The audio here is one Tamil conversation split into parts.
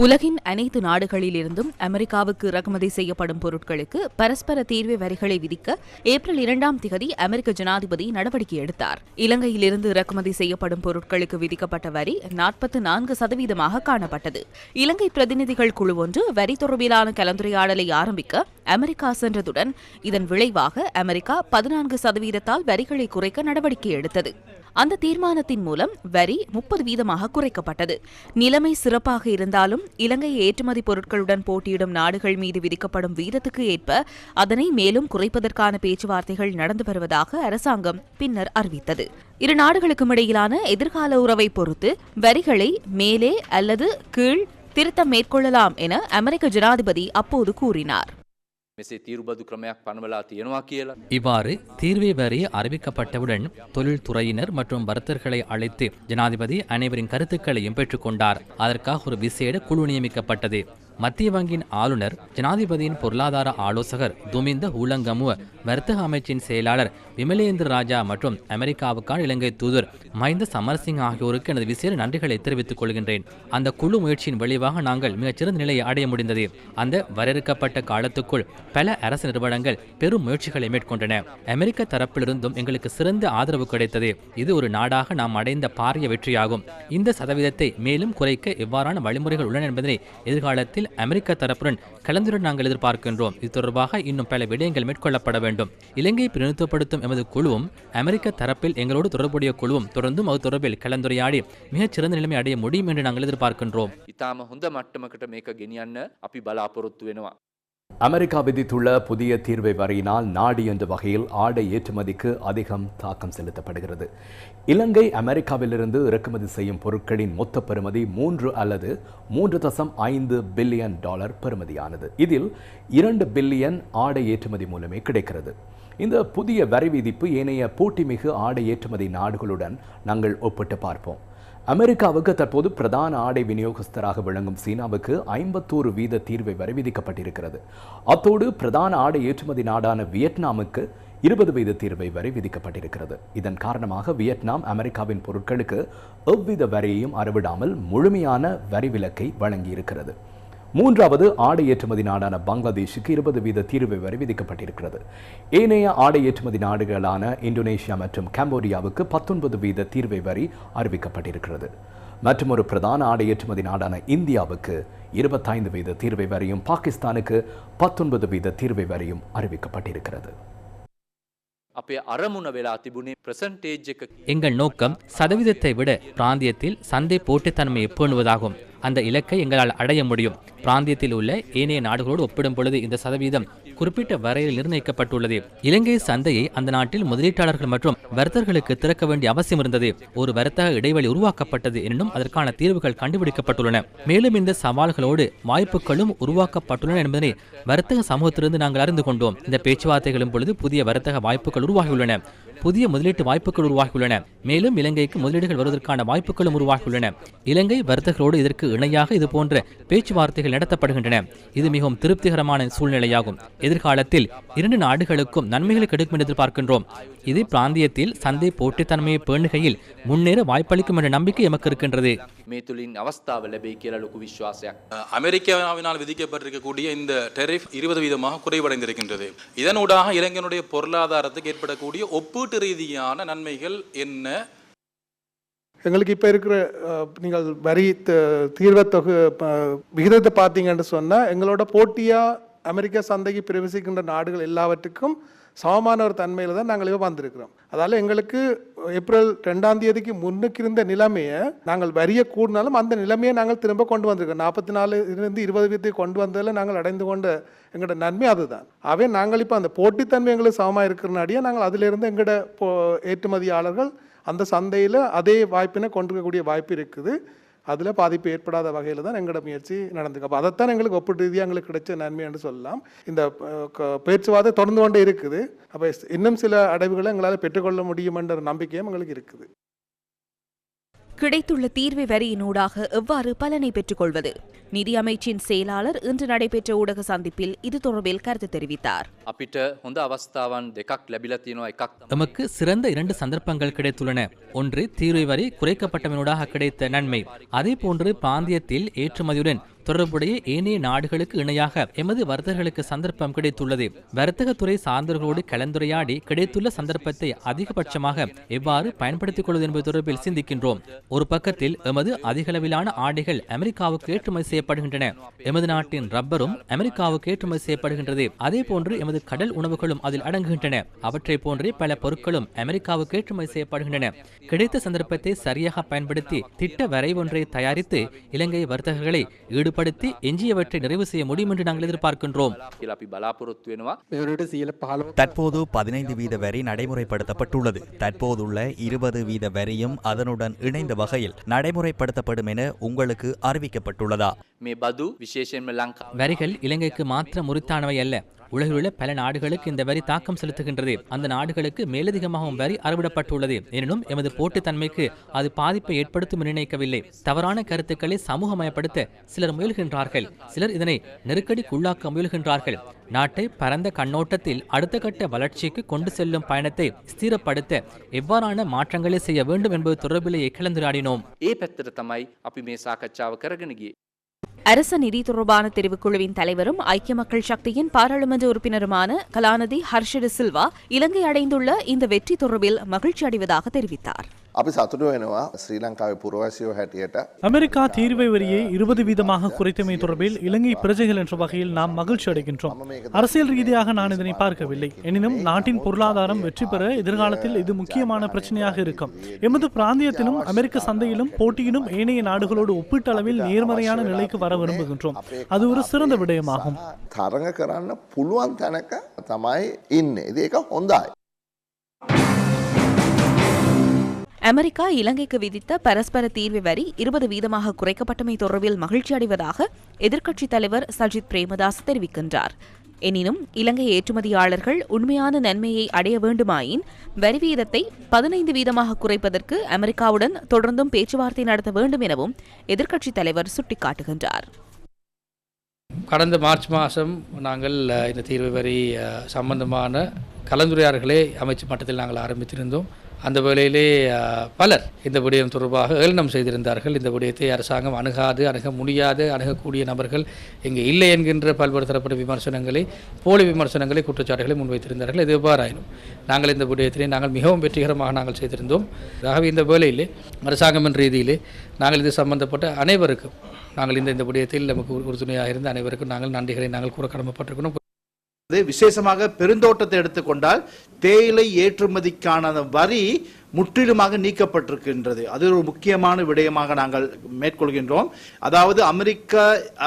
உலகின் அனைத்து நாடுகளிலிருந்தும் அமெரிக்காவுக்கு இறக்குமதி செய்யப்படும் பொருட்களுக்கு பரஸ்பர தீர்வு வரிகளை விதிக்க ஏப்ரல் இரண்டாம் திகதி அமெரிக்க ஜனாதிபதி நடவடிக்கை எடுத்தார். இலங்கையிலிருந்து இறக்குமதி செய்யப்படும் பொருட்களுக்கு விதிக்கப்பட்ட வரி நாற்பத்து நான்கு சதவீதமாக காணப்பட்டது. இலங்கை பிரதிநிதிகள் குழு ஒன்று வரி தொடர்பிலான கலந்துரையாடலை ஆரம்பிக்க அமெரிக்கா சென்றதுடன் இதன் விளைவாக அமெரிக்கா பதினான்கு சதவீதத்தால் வரிகளை குறைக்க நடவடிக்கை எடுத்தது. அந்த தீர்மானத்தின் மூலம் வரி முப்பது வீதமாக குறைக்கப்பட்டது. நிலைமை சிறப்பாக இருந்தாலும் இலங்கை ஏற்றுமதி பொருட்களுடன் போட்டியிடும் நாடுகள் மீது விதிக்கப்படும் வீதத்துக்கு ஏற்ப அதனை மேலும் குறைப்பதற்கான பேச்சுவார்த்தைகள் நடந்து வருவதாக அரசாங்கம் பின்னர் அறிவித்தது. இரு நாடுகளுக்கும் இடையிலான எதிர்கால உறவை பொறுத்து வரிகளை மேலே அல்லது கீழ் திருத்தம் மேற்கொள்ளலாம் என அமெரிக்க ஜனாதிபதி அப்போது கூறினார். මෙසේ තීරුබදු ක්‍රමයක් පනවලා තියෙනවා කියලා. இவ்வாறு தீர்வை வரி அறிவிக்கப்பட்டவுடன் தொழில்துறையினர் மற்றும் வர்த்தகர்களை அழைத்து ஜனாதிபதி அனைவரின் கருத்துக்களையும் பெற்றுக்கொண்டார் அதற்காக ஒரு விசேட குழு நியமிக்கப்பட்டது மத்திய வங்கியின் ஆளுநர் ஜனாதிபதியின் பொருளாதார ஆலோசகர் துமிந்த ஊலங்கமுவ வர்த்தக அமைச்சின் செயலாளர் விமலேந்திர ராஜா மற்றும் அமெரிக்காவுக்கான இலங்கை தூதர் மஹிந்த சமரசிங் ஆகியோருக்கு எனது விசேட நன்றிகளை தெரிவித்துக் கொள்கின்றேன். அந்த குழு முயற்சியின் விளைவாக நாங்கள் மிகச்சிறந்த நிலையை அடைய முடிந்தது. அந்த வரையறுக்கப்பட்ட காலத்துக்குள் பல அரசு நிறுவனங்கள் பெரும் முயற்சிகளை மேற்கொண்டன. அமெரிக்க தரப்பிலிருந்தும் எங்களுக்கு சிறந்த ஆதரவு கிடைத்தது. இது ஒரு நாடாக நாம் அடைந்த பாரிய வெற்றியாகும். இந்த சதவீதத்தை மேலும் குறைக்க எவ்வாறான வழிமுறைகள் உள்ளன என்பதனை எதிர்காலத்தில் அமெரிக்க தரப்புடன் கலந்துரை நாங்கள் எதிர்பார்க்கின்றோம். இது தொடர்பாக இன்னும் பல விடயங்கள் மேற்கொள்ளப்பட வேண்டும். இலங்கையை பிரதிநிதித்துவப்படுத்தும் எமது குழுவும் அமெரிக்க தரப்பில் எங்களோடு தொடர்புடைய குழுவும் தொடர்ந்தும் அது தொடர்பில் கலந்துரையாடி மிகச்சிறந்த நிலைமை அடைய முடியும் என்று நாங்கள் எதிர்பார்க்கின்றோம். இத்தாம ஹொந்த மேக்க கெனியன்னு அப்படி பலாபொருத்து வேணுமா அமெரிக்கா விதித்துள்ள புதிய தீர்வை வரையினால் நாடு என்ற வகையில் ஆடை ஏற்றுமதிக்கு அதிகம் தாக்கம் செலுத்தப்படுகிறது. இலங்கை அமெரிக்காவிலிருந்து இறக்குமதி செய்யும் பொருட்களின் மொத்த பெறுமதி மூன்று அல்லது மூன்று தசம் ஐந்து பில்லியன் டாலர் பெறுமதியானது. இதில் இரண்டு பில்லியன் ஆடை ஏற்றுமதி மூலமே கிடைக்கிறது. இந்த புதிய வரி விதிப்பு ஏனைய போட்டிமிகு ஆடை ஏற்றுமதி நாடுகளுடன் நாங்கள் ஒப்பிட்டு பார்ப்போம். அமெரிக்காவுக்கு தற்போது பிரதான ஆடை விநியோகஸ்தராக விளங்கும் சீனாவுக்கு ஐம்பத்தோரு வீத தீர்வை வரை விதிக்கப்பட்டிருக்கிறது அத்தோடு பிரதான ஆடை ஏற்றுமதி நாடான வியட்நாமுக்கு இருபது வீத தீர்வை வரை விதிக்கப்பட்டிருக்கிறது இதன் காரணமாக வியட்நாம் அமெரிக்காவின் பொருட்களுக்கு எவ்வித வரியையும் அறவிடாமல் முழுமையான வரி விலக்கை வழங்கியிருக்கிறது. மூன்றாவது ஆடை ஏற்றுமதி நாடான பங்களாதேஷுக்கு இருபது வீத தீர்வு வரை விதிக்கப்பட்டிருக்கிறது ஏனைய ஆடை ஏற்றுமதி நாடுகளான இந்தோனேஷியா மற்றும் கம்போடியாவுக்கு பத்தொன்பது வீத தீர்வை வரி அறிவிக்கப்பட்டிருக்கிறது மற்றும் ஒரு பிரதான ஆடை ஏற்றுமதி நாடான இந்தியாவுக்கு இருபத்தைந்து வீத தீர்வை வரியும் பாகிஸ்தானுக்கு பத்தொன்பது வீத தீர்வை வரியும் அறிவிக்கப்பட்டிருக்கிறது අපේ අරමුණ වෙලා තිබුණේ ප්‍රසන්ටේජ් එක எங்கள் நோக்கம் சதவீதத்தை விட பிராந்தியத்தில் சந்தை போட்டித்தன்மையை பேணுவதாகும் அந்த இலக்கை எங்களால் அடைய முடியும். பிராந்தியத்தில் உள்ள ஏனைய நாடுகளோடு ஒப்பிடும் பொழுது இந்த சதவீதம் குறிப்பிட்ட வரையில் நிர்ணயிக்கப்பட்டுள்ளது. இலங்கை சந்தையை அந்த நாட்டில் முதலீட்டாளர்கள் மற்றும் வர்த்தகர்களுக்கு திறக்க வேண்டிய அவசியம் இருந்தது. ஒரு வர்த்தக இடைவெளி உருவாக்கப்பட்டது எனினும் அதற்கான தீர்வுகள் கண்டுபிடிக்கப்பட்டுள்ளன. மேலும் இந்த சவால்களோடு வாய்ப்புகளும் உருவாக்கப்பட்டுள்ளன என்பதனை வர்த்தக சமூகத்திலிருந்து நாங்கள் அறிந்து கொண்டோம். இந்த பேச்சுவார்த்தைகளும் பொழுது புதிய வர்த்தக வாய்ப்புகள் உருவாகியுள்ளன. புதிய முதலீட்டு வாய்ப்புகள் உருவாகியுள்ளன. மேலும் இலங்கைக்கு முதலீடுகள் வருவதற்கான வாய்ப்புகளும் உருவாகியுள்ளன. இலங்கை வர்த்தகர்களோடு இதற்கு இணையாக இது போன்ற பேச்சுவார்த்தைகள் நடத்தப்படுகின்றன. இது மிகவும் திருப்திகரமான சூழ்நிலையாகும். எதிர்காலத்தில் இரண்டு நாடுகளுக்கும் நன்மைகளை கிடைக்கும் என்று எதிர்பார்க்கின்றோம். இது பிராந்தியத்தில் சந்தை போட்டித்தன்மையை பேணுகையில் முன்னேற வாய்ப்பளிக்கும் என்ற நம்பிக்கை எமக்கு இருக்கின்றது. அமெரிக்காவினால் விதிக்கப்பட்டிருக்கக்கூடிய இந்த டெரிஃப் இருபது வீதமாக குறைவடைந்திருக்கின்றது. இதனூடாக இளைஞனுடைய பொருளாதாரத்துக்கு ஏற்படக்கூடிய ஒப்பீட்டு ரீதியான நன்மைகள் என்ன? எங்களுக்கு இப்போ இருக்கிற நீங்கள் வரி தீர்வத்தொகு விகிதத்தை பார்த்தீங்கன்னு சொன்னால் எங்களோட போட்டியாக அமெரிக்க சந்தைக்கு பிரவேசிக்கின்ற நாடுகள் எல்லாவற்றுக்கும் சமமான ஒரு தன்மையில் தான் நாங்கள் இப்போ வந்திருக்கிறோம். அதால் எங்களுக்கு ஏப்ரல் ரெண்டாம் தேதிக்கு முன்னுக்கு இருந்த நிலைமையை நாங்கள் வரிய கூடினாலும் அந்த நிலைமையை நாங்கள் திரும்ப கொண்டு வந்திருக்கோம். நாற்பத்தி நாலு இருந்து இருபது வீதத்தை கொண்டு வந்ததில் நாங்கள் அடைந்து கொண்ட எங்களோட நன்மை அதுதான். அவே நாங்கள் இப்போ அந்த போட்டித்தன்மை எங்களுக்கு சமமாக இருக்கிறனாடியே நாங்கள் அதிலிருந்து எங்களோட போ ஏற்றுமதியாளர்கள் அந்த சந்தையில் அதே வாய்ப்பினை கொண்டிருக்கக்கூடிய வாய்ப்பு இருக்குது. அதில் பாதிப்பு ஏற்படாத வகையில் தான் எங்களோட முயற்சி நடந்துக்கு. அப்போ அதைத்தான் எங்களுக்கு ஒப்பிட்டு ரீதியாக எங்களுக்கு கிடைச்ச நன்மை என்று சொல்லலாம். இந்த பேச்சுவாதம் பேச்சுவார்த்தை தொடர்ந்து கொண்டே இருக்குது. அப்போ இன்னும் சில அடைவுகளை எங்களால் பெற்றுக்கொள்ள முடியும் என்ற நம்பிக்கையும் எங்களுக்கு இருக்குது. கிடைத்துள்ள தீர்வு வரியினூடாக எவ்வாறு பலனை பெற்றுக் கொள்வது நிதி அமைச்சின் செயலாளர் இன்று நடைபெற்ற ஊடக சந்திப்பில் இது தொடர்பில் கருத்து தெரிவித்தார். நமக்கு சிறந்த இரண்டு சந்தர்ப்பங்கள் கிடைத்துள்ளன. ஒன்று தீர்வு வரி குறைக்கப்பட்டவனூடாக கிடைத்த நன்மை. அதே போன்று பாந்தியத்தில் ஏற்றுமதியுடன் தொடர்புடைய ஏனைய நாடுகளுக்கு இணையாக எமது வர்த்தகர்களுக்கு சந்தர்ப்பம் கிடைத்துள்ளது. வர்த்தகத்துறை சார்ந்தவர்களோடு கலந்துரையாடி கிடைத்துள்ள சந்தர்ப்பத்தை அதிகபட்சமாக எவ்வாறு பயன்படுத்திக் கொள்வது என்பது தொடர்பில் சிந்திக்கின்றோம். ஒரு பக்கத்தில் எமது அதிகளவிலான ஆடைகள் அமெரிக்காவுக்கு ஏற்றுமதி செய்யப்படுகின்றன. எமது நாட்டின் ரப்பரும் அமெரிக்காவுக்கு ஏற்றுமதி செய்யப்படுகின்றது. அதே போன்று எமது கடல் உணவுகளும் அதில் அடங்குகின்றன. அவற்றை போன்றே பல பொருட்களும் அமெரிக்காவுக்கு ஏற்றுமதி செய்யப்படுகின்றன. கிடைத்த சந்தர்ப்பத்தை சரியாக பயன்படுத்தி திட்ட வரைவொன்றை தயாரித்து இலங்கை வர்த்தகர்களை ஒழுங்குபடுத்தி எஞ்சியவற்றை நிறைவு செய்ய முடியும் என்று நாங்கள் எதிர்பார்க்கின்றோம். தற்போது பதினைந்து வீத வரி நடைமுறைப்படுத்தப்பட்டுள்ளது. தற்போதுள்ள இருபது வீத வரியும் அதனுடன் இணைந்த வகையில் நடைமுறைப்படுத்தப்படும் என உங்களுக்கு அறிவிக்கப்பட்டுள்ளதா? வரிகள் இலங்கைக்கு மாத்திரம் முறித்தானவை அல்ல. உலகிலுள்ள பல நாடுகளுக்கு இந்த வரி தாக்கம் செலுத்துகின்றது. அந்த நாடுகளுக்கு மேலதிகமாகவும் வரி அறவிடப்பட்டுள்ளது. எனினும் எமது போட்டித்தன்மைக்கு அது பாதிப்பை ஏற்படுத்தும் நிர்ணயிக்கவில்லை தவறான கருத்துக்களை சமூகமயப்படுத்த சிலர் முயல்கின்றார்கள். சிலர் இதனை நெருக்கடிக்குள்ளாக்க முயல்கின்றார்கள். நாட்டை பரந்த கண்ணோட்டத்தில் அடுத்த கட்ட வளர்ச்சிக்கு கொண்டு செல்லும் பயணத்தை ஸ்திரப்படுத்த எவ்வாறான மாற்றங்களை செய்ய வேண்டும் என்பது தொடர்பிலேயே கலந்துரையாடினோம். ஏ பெத்திரத்தமாய் அப்படி மே சாக்கச்சாவை கரகணிகி. அரச நிதி தொடர்பான தெரிவுக்குழுவின் தலைவரும் ஐக்கிய மக்கள் சக்தியின் பாராளுமன்ற உறுப்பினருமான கலாநிதி ஹர்ஷட சில்வா இலங்கை அடைந்துள்ள இந்த வெற்றி தொடர்பில் மகிழ்ச்சி அடைவதாக தெரிவித்தார். අපි සතුටු වෙනවා ශ්‍රී ලංකාවේ පුරවැසියෝ හැටියට அமெரிக்கா தீர்வை வரியை இருபது வீதமாக குறைத்தமை தொடர்பில் இலங்கை பிரஜைகள் என்ற வகையில் நாம் மகிழ்ச்சி அடைகின்றோம் அரசியல் ரீதியாக நான் இதனை பார்க்கவில்லை எனினும் நாட்டின் பொருளாதாரம் வெற்றி பெற எதிர்காலத்தில் இது முக்கியமான பிரச்சனையாக இருக்கும் எமது பிராந்தியத்திலும் அமெரிக்க சந்தையிலும் போட்டியிலும் ஏனைய நாடுகளோடு ஒப்பீட்டளவில் நேர்மறையான நிலைக்கு வர விரும்புகின்றோம் அது ஒரு சிறந்த விடயமாகும் තරඟ කරන්න පුළුවන් තැනක තමයි ඉන්න. ඉති ඒක හොඳයි. அமெரிக்கா இலங்கைக்கு விதித்த பரஸ்பர தீர்வு வரி இருபது வீதமாக குறைக்கப்பட்டமை தொடர்பில் மகிழ்ச்சி அடைவதாக எதிர்க்கட்சித் தலைவர் சஜித் பிரேமதாஸ் தெரிவிக்கின்றார். எனினும் இலங்கை ஏற்றுமதியாளர்கள் உண்மையான நன்மையை அடைய வேண்டுமாயின் வரி வீதத்தை பதினைந்து வீதமாக குறைப்பதற்கு அமெரிக்காவுடன் தொடர்ந்தும் பேச்சுவார்த்தை நடத்த வேண்டும் எனவும் எதிர்க்கட்சித் தலைவர் சுட்டிக்காட்டுகின்றார். கடந்த மார்ச் மாதம் நாங்கள் இந்த தீர்வு வரி சம்பந்தமான கலந்துரையாடல்களை அமைச்சு மட்டத்தில் நாங்கள் ஆரம்பித்திருந்தோம். அந்த வேளையிலே பலர் இந்த விடயம் தொடர்பாக ஏளனம் செய்திருந்தார்கள். இந்த விடயத்தை அரசாங்கம் அணுகாது அணுக முடியாது அணுகக்கூடிய நபர்கள் இங்கே இல்லை என்கின்ற பல்வேறு தரப்பட்ட விமர்சனங்களை போலி விமர்சனங்களை குற்றச்சாட்டுகளை முன்வைத்திருந்தார்கள். இது எவ்வாறாயினும் நாங்கள் இந்த விடயத்திலே நாங்கள் மிகவும் வெற்றிகரமாக நாங்கள் செய்திருந்தோம். ஆகவே இந்த வேளையிலே அரசாங்கம் என்ற ரீதியிலே நாங்கள் இது சம்பந்தப்பட்ட அனைவருக்கும் நாங்கள் இந்த இந்த விடயத்தில் நமக்கு உறுதுணையாக இருந்த அனைவருக்கும் நாங்கள் நன்றிகளை நாங்கள் கூற கடமைப்பட்டிருக்கணும் விசேஷமாக பெருந்தோட்டத்தை எடுத்துக்கொண்டால் தேயிலை ஏற்றுமதிக்கான வரி முற்றிலுமாக நீக்கப்பட்டிருக்கின்றது. அது ஒரு முக்கியமான விடயமாக நாங்கள் மேற்கொள்கின்றோம். அதாவது அமெரிக்க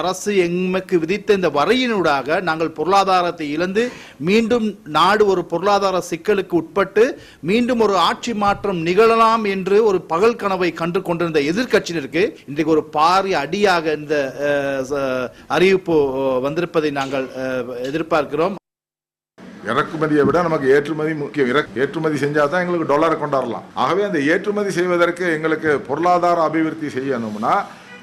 அரசு எமக்கு விதித்த இந்த வரையினூடாக நாங்கள் பொருளாதாரத்தை இழந்து மீண்டும் நாடு ஒரு பொருளாதார சிக்கலுக்கு உட்பட்டு மீண்டும் ஒரு ஆட்சி மாற்றம் நிகழலாம் என்று ஒரு பகல் கனவை கண்டு கொண்டிருந்த எதிர்க்கட்சியினருக்கு இன்றைக்கு ஒரு பாரிய அடியாக இந்த அறிவிப்பு வந்திருப்பதை நாங்கள் எதிர்பார்க்கிறோம். இறக்குமதியை விட நமக்கு ஏற்றுமதி முக்கியம். ஏற்றுமதி செஞ்சால் தான் எங்களுக்கு டாலரை கொண்டாடலாம். ஆகவே அந்த ஏற்றுமதி செய்வதற்கு எங்களுக்கு பொருளாதார அபிவிருத்தி செய்யணும்னா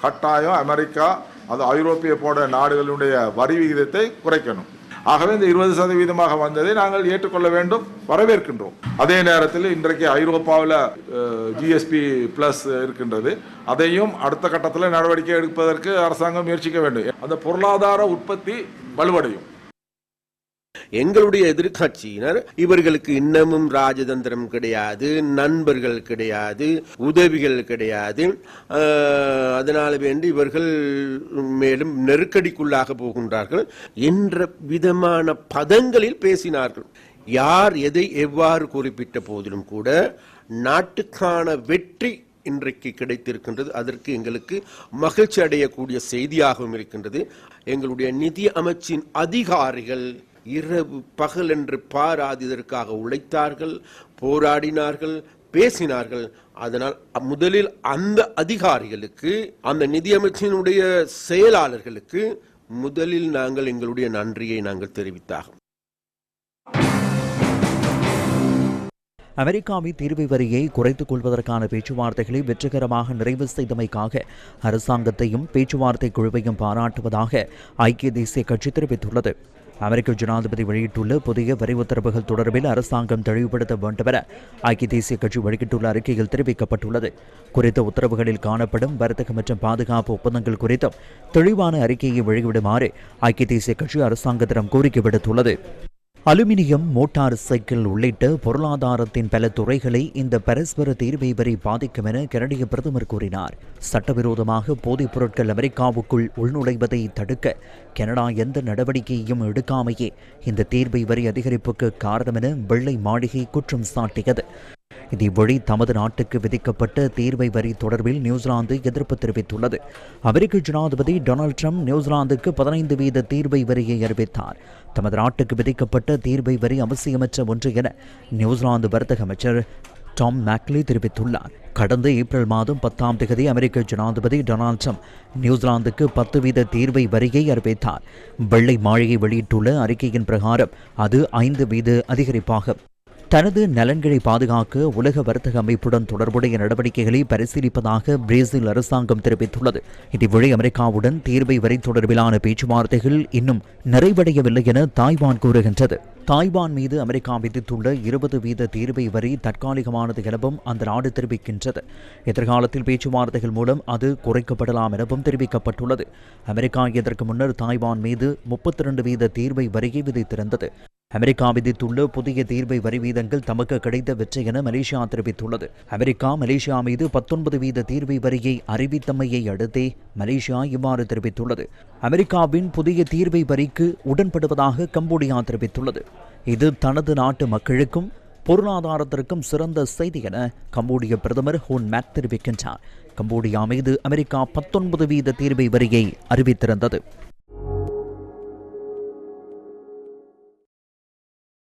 கட்டாயம் அமெரிக்கா அது ஐரோப்பிய போன்ற நாடுகளுடைய வரி விகிதத்தை குறைக்கணும். ஆகவே இந்த இருபது சதவீதமாக வந்ததை நாங்கள் ஏற்றுக்கொள்ள வேண்டும் வரவேற்கின்றோம். அதே நேரத்தில் இன்றைக்கு ஐரோப்பாவில் ஜிஎஸ்பி பிளஸ் இருக்கின்றது. அதையும் அடுத்த கட்டத்தில் நடவடிக்கை எடுப்பதற்கு அரசாங்கம் முயற்சிக்க வேண்டும். அந்த பொருளாதார உற்பத்தி வலுவடையும். எங்களுடைய எதிர்க்கட்சியினர் இவர்களுக்கு இன்னமும் ராஜதந்திரம் கிடையாது நண்பர்கள் கிடையாது உதவிகள் கிடையாது. அதனால வேண்டி இவர்கள் மேலும் நெருக்கடிக்குள்ளாக போகின்றார்கள் என்ற விதமான பதங்களில் பேசினார்கள். யார் எதை எவ்வாறு குறிப்பிட்ட போதிலும் கூட நாட்டுக்கான வெற்றி இன்றைக்கு கிடைத்திருக்கின்றது. அதற்கு எங்களுக்கு மகிழ்ச்சி அடையக்கூடிய செய்தியாகவும் இருக்கின்றது. எங்களுடைய நிதி அமைச்சின் அதிகாரிகள் இரவு பகல் என்று பாராதிதற்காக உழைத்தார்கள் போராடினார்கள் பேசினார்கள். அதனால் முதலில் அந்த அதிகாரிகளுக்கு அந்த நிதியமைச்சினுடைய செயலாளர்களுக்கு முதலில் நாங்கள் எங்களுடைய நன்றியை நாங்கள் தெரிவித்தாகும் அமெரிக்காவின் தீர்வு வரியை குறைத்துக் கொள்வதற்கான பேச்சுவார்த்தைகளை வெற்றிகரமாக நிறைவு செய்தமைக்காக அரசாங்கத்தையும் பேச்சுவார்த்தை குழுவையும் பாராட்டுவதாக ஐக்கிய தேசிய கட்சி தெரிவித்துள்ளது. அமெரிக்க ஜனாதிபதி வெளியிட்டுள்ள புதிய வரி உத்தரவுகள் தொடர்பில் அரசாங்கம் தெளிவுபடுத்த வேண்டும் என ஐக்கிய தேசிய கட்சி வெளியிட்டுள்ள அறிக்கையில் தெரிவிக்கப்பட்டுள்ளது. குறித்த உத்தரவுகளில் காணப்படும் வர்த்தக மற்றும் பாதுகாப்பு ஒப்பந்தங்கள் குறித்தும் தெளிவான அறிக்கையை வெளியிடுமாறு ஐக்கிய தேசிய கட்சி அரசாங்கத்திடம் கோரிக்கை விடுத்துள்ளது. அலுமினியம் மோட்டார் சைக்கிள் உள்ளிட்ட பொருளாதாரத்தின் பல துறைகளை இந்த பரஸ்பர தீர்வை வரி பாதிக்கும் என கனடிய பிரதமர் கூறினார். சட்டவிரோதமாக போதைப் பொருட்கள் அமெரிக்காவுக்குள் உள்நுழைவதை தடுக்க கனடா எந்த நடவடிக்கையும் எடுக்காமையே இந்த தீர்வை வரி அதிகரிப்புக்கு காரணம் என வெள்ளை மாளிகை குற்றம் சாட்டியது. இதேவழி தமது நாட்டுக்கு விதிக்கப்பட்ட தீர்வை வரி தொடர்பில் நியூசிலாந்து எதிர்ப்பு தெரிவித்துள்ளது. அமெரிக்க ஜனாதிபதி டொனால்ட் ட்ரம்ப் நியூசிலாந்துக்கு பதினைந்து வீத தீர்வை வரியை அறிவித்தார். தமது நாட்டுக்கு விதிக்கப்பட்ட தீர்வை வரி அவசியமற்ற ஒன்று என நியூசிலாந்து வர்த்தக அமைச்சர் டாம் மேக்லி தெரிவித்துள்ளார். கடந்த ஏப்ரல் மாதம் பத்தாம் தேதி அமெரிக்க ஜனாதிபதி டொனால்ட் ட்ரம்ப் நியூசிலாந்துக்கு பத்து வீத தீர்வை வரியை அறிவித்தார். வெள்ளை மாளிகை வெளியிட்டுள்ள அறிக்கையின் பிரகாரம் அது ஐந்து வீத அதிகரிப்பாகும். தனது நலன்களை பாதுகாக்க உலக வர்த்தக அமைப்புடன் தொடர்புடைய நடவடிக்கைகளை பரிசீலிப்பதாக பிரேசில் அரசாங்கம் தெரிவித்துள்ளது. இதேவழி அமெரிக்காவுடன் தீர்வை வரி தொடர்பிலான பேச்சுவார்த்தைகள் இன்னும் நிறைவடையவில்லை என தாய்வான் கூறுகின்றது. தாய்வான் மீது அமெரிக்கா விதித்துள்ள இருபது வீத தீர்வை வரி தற்காலிகமானது எனவும் அந்த நாடு தெரிவிக்கின்றது. எதிர்காலத்தில் பேச்சுவார்த்தைகள் மூலம் அது குறைக்கப்படலாம் எனவும் தெரிவிக்கப்பட்டுள்ளது. அமெரிக்கா இதற்கு முன்னர் தாய்வான் மீது முப்பத்தி ரெண்டு வீத தீர்வை வரியை விதித்திருந்தது. அமெரிக்கா விதித்துள்ள புதிய தீர்வை வரி வீதங்கள் தமக்கு கிடைத்த வெற்றி என மலேசியா தெரிவித்துள்ளது. அமெரிக்கா மலேசியா மீது பத்தொன்பது வீத தீர்வை வரியை அறிவித்தமையை அடுத்தே மலேசியா இவ்வாறு தெரிவித்துள்ளது. அமெரிக்காவின் புதிய தீர்வை வரிக்கு உடன்படுவதாக கம்போடியா தெரிவித்துள்ளது. இது தனது நாட்டு மக்களுக்கும் பொருளாதாரத்திற்கும் சிறந்த செய்தி என கம்போடிய பிரதமர் ஹூன் மேக் தெரிவிக்கின்றார். கம்போடியா மீது அமெரிக்கா பத்தொன்பது வீத தீர்வை வரியை அறிவித்திருந்தது.